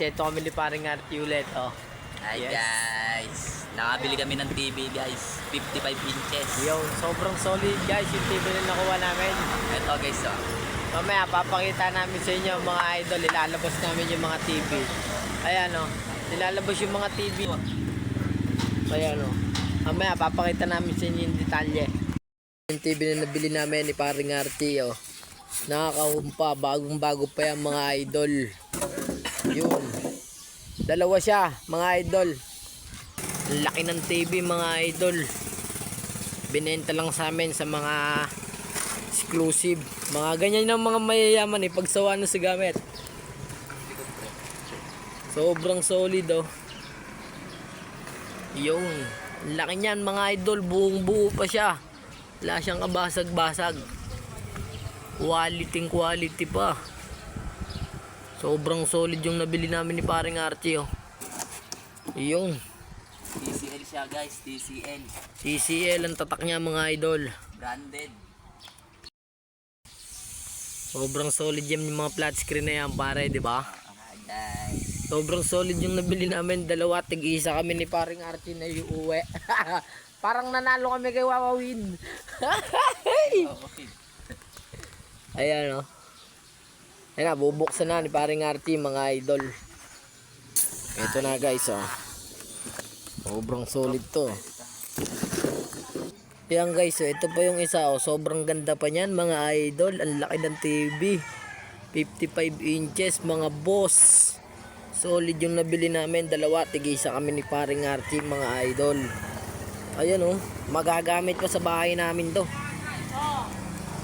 Ito kami ni paring Artie ulit, oh. Hi Yes. guys, nakabili kami ng TV guys, 55 inches. Yo, sobrang solid guys yung TV na nakuha namin. Ito guys oh. Mamaya, papakita namin sa inyo mga idol. Ilalabas namin yung mga TV. Ayan, oh. Ilalabas yung mga TV. Ayan, oh. Mamaya, papakita namin sa inyo yung detalye. Yung TV na nabili namin ni paring Artie, oh. Nakakahumpa, bagong bago pa yan mga idol. Yun. Dalawa siya, mga idol. Laki ng TV, mga idol. Binenta lang sa amin sa mga exclusive. Mga ganyan ng mga mayayaman eh, pagsawa na sa gamit. Sobrang solid oh. Ang laki niyan mga idol, buong buo pa siya. Wala siyang kabasag-basag. Quality quality pa. Sobrang solid yung nabili namin ni paring Archie oh. Yung, TCL siya guys, TCL. TCL ang tatak niya mga idol. Branded. Sobrang solid yung mga flat screen na yan pare, di ba? Hi guys. Sobrang solid yung nabili namin. Dalawa, tig-isa kami ni paring Archie na iuwi. Parang nanalo kami kay Wawawin. Okay. Ayan o. Ayan na, bubuksan na ni paring Archie mga idol. Ito na guys o. Sobrang solid to. Yan guys, oh, ito pa yung isa oh. Sobrang ganda pa niyan mga idol. Ang laki ng TV. 55 inches mga boss. Solid yung nabili namin. Dalawa, tigisa kami ni paring Archie mga idol. Ayan oh, magagamit pa sa bahay namin to.